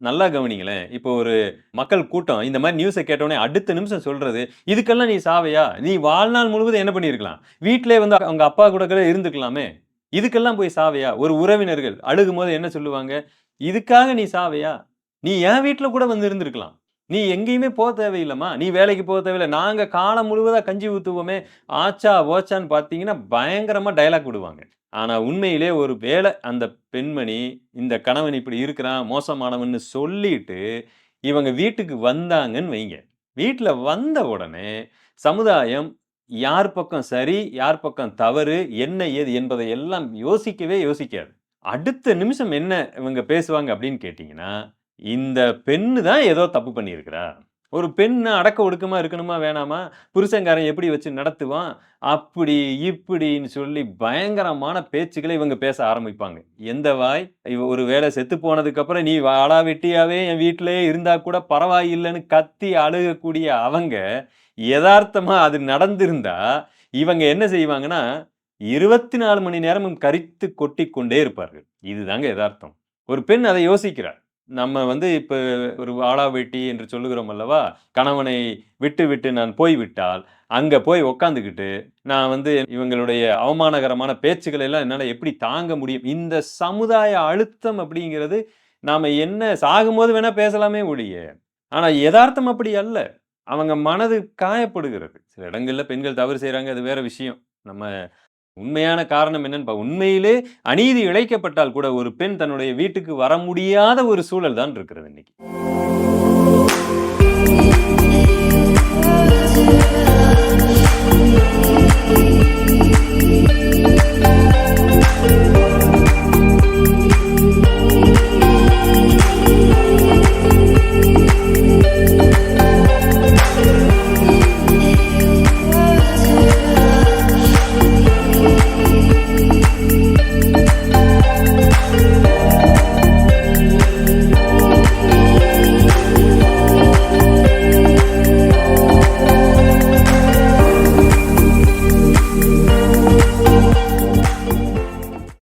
நல்லா கவனிங்களேன். இப்போ ஒரு மக்கள் கூட்டம் இந்த மாதிரி நியூஸை கேட்டோடனே அடுத்த நிமிஷம் சொல்றது, "இதுக்கெல்லாம் நீ சாவையா? நீ வாழ்நாள் முழுவதும் என்ன பண்ணியிருக்கலாம்? வீட்டிலே வந்து அவங்க அப்பா கூட கூட இருந்துக்கலாமே! இதுக்கெல்லாம் போய் சாவையா?" ஒரு உறவினர்கள் அழுகும் போது என்ன சொல்லுவாங்க? "இதுக்காக நீ சாவையா? நீ என் வீட்டில் கூட வந்து இருந்திருக்கலாம். நீ எங்கேயுமே போக தேவையில்லம்மா. நீ வேலைக்கு போக தேவையில்லை நாங்கள் காலம் முழுவதாக கஞ்சி ஊற்றுவோமே ஆச்சா, ஓச்சான்னு பார்த்தீங்கன்னா, பயங்கரமாக டயலாக் விடுவாங்க. ஆனால் உண்மையிலே ஒரு வேளை அந்த பெண்மணி, இந்த கணவன் இப்படி இருக்கிறான், மோசமானவன்னு சொல்லிட்டு, இவங்க வீட்டுக்கு வந்தாங்கன்னு வைங்க. வீட்டில் வந்த உடனே, சமுதாயம் யார் பக்கம் சரி, யார் பக்கம் தவறு, என்ன ஏது என்பதை எல்லாம் யோசிக்கவே யோசிக்காது. அடுத்த நிமிஷம் என்ன இவங்க பேசுவாங்க அப்படின்னு கேட்டிங்கன்னா இந்த பெண்ணு தான் ஏதோ தப்பு பண்ணியிருக்கிறா. ஒரு பெண்ணு அடக்க ஒடுக்கமா இருக்கணுமா வேணாமா? புருஷன்காரன் எப்படி வச்சு நடத்துவான்? அப்படி, இப்படின்னு சொல்லி பயங்கரமான பேச்சுக்களை இவங்க பேச ஆரம்பிப்பாங்க. எந்த வாய்? இவ ஒரு வேலை செத்து போனதுக்கப்புறம், "நீ வாடா வெட்டியாவே என் வீட்டிலேயே இருந்தா கூட பரவாயில்லைன்னு கத்தி அழுகக்கூடிய அவங்க, எதார்த்தமா அது நடந்திருந்தா, இவங்க என்ன செய்வாங்கன்னா, 24 மணி நேரமும் கரித்து கொட்டி கொண்டே இருப்பார்கள். இதுதாங்க எதார்த்தம். ஒரு பெண் அதை யோசிக்கிறார். நம்ம வந்து இப்போ ஒரு வாடா வெட்டி என்று சொல்லுகிறோம் அல்லவா? கணவனை விட்டு நான் போய்விட்டால், அங்கே போய் உக்காந்துக்கிட்டு நான் வந்து இவங்களுடைய அவமானகரமான பேச்சுக்களை எல்லாம் என்னால் எப்படி தாங்க முடியும்? இந்த சமுதாய அழுத்தம் அப்படிங்கிறது, நாம் என்ன சாகும்போது வேணால் பேசலாமே ஒழிய, ஆனால் எதார்த்தம் அப்படி அல்ல. அவங்க மனது காயப்படுகிறது. சில இடங்களில் பெண்கள் தவறு செய்கிறாங்க அது வேற விஷயம். நம்ம உண்மையான காரணம் என்னன்னு பா உண்மையிலே அநீதி இழைக்கப்பட்டால் கூட, ஒரு பெண் தன்னுடைய வீட்டுக்கு வர முடியாத ஒரு சூழல் தான் இருக்கிறது இன்னைக்கு.